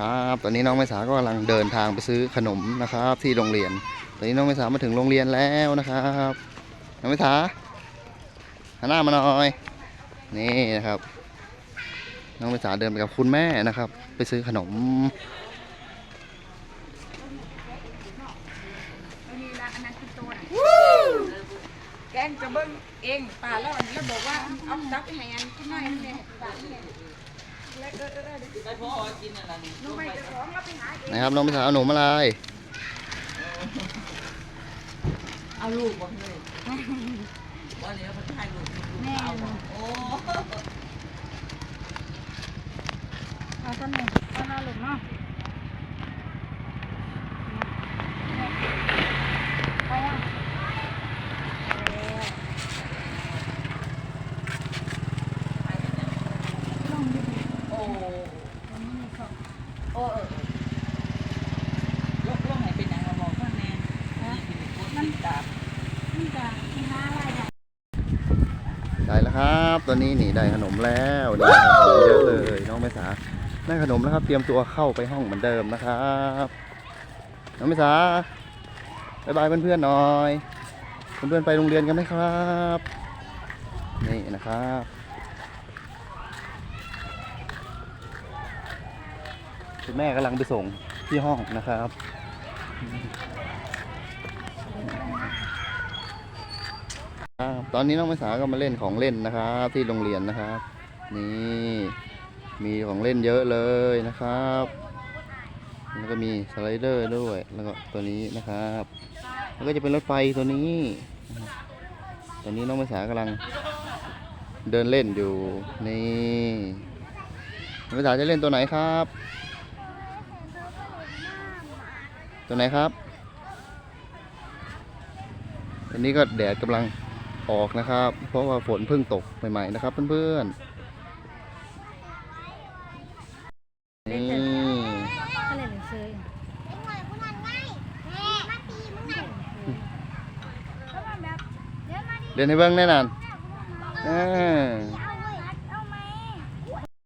ครับ ตอนนี้น้องไม้สาก็กำลังเดินทางไปซื้อขนมนะครับ ที่โรงเรียน ตอนนี้น้องไม้สามาถึงโรงเรียนแล้วนะครับ น้องไม้สาหันหน้ามาหน่อย นี่นะครับ น้องไม้สาเดินไปกับคุณแม่นะครับ ไปซื้อขนมแกงจะเบิ้งเองป่าแล้วแล้วบอกว่าเอาซับไปให้อันคนายนั่นเองป่านี่แล้วเอยวไปพ่อกินอะไรนี่น้องไม่จะร้องแหาเอง นะครับน้องไม้สาเอาหนมอะไรเอาลูกบ่เฮ้ยวันนี้เขาถ่ายรูปแม่โอ้เอาต้นหนึ่งต้นเอาลูกเนาะไปอะ โอ้ โอ้เออลกลงให้เป็นยังมาบอกว่าแน่นี่เป็นคนติดตามนี่จะที่ห้าไรเนี่ยได้แล้วครับ ตอนนี้หนีได้ขนมแล้วขนมเยอะเลยน้องไม้สาได้ขนมแล้วครับ เตรียมตัวเข้าไปห้องเหมือนเดิมนะครับน้องไม้สาบายบายเพื่อนๆหน่อย เพื่อนๆไปโรงเรียนกันไหมครับ นี่นะครับ คุณแม่กำลังไปส่งที่ห้องนะครับ ตอนนี้น้องไม้สาก็มาเล่นของเล่นนะครับ ที่โรงเรียนนะครับ นี่มีของเล่นเยอะเลยนะครับแล้วก็มีสไลเดอร์ด้วยแล้วก็ตัวนี้นะครับ แล้วก็จะเป็นรถไฟตัวนี้นะครับตอนนี้น้องไม้สากำลังเดินเล่นอยู่นี่น้องไม้สาจะเล่นตัวไหนครับ ตัวไหนครับอันนี้ก็แดดกำลังออกนะครับ เพราะว่าฝนเพิ่งตกใหม่ๆนะครับเพื่อนๆนี่ก็เลยนังสือเดินให้เบิ้งแน่นอนอ่า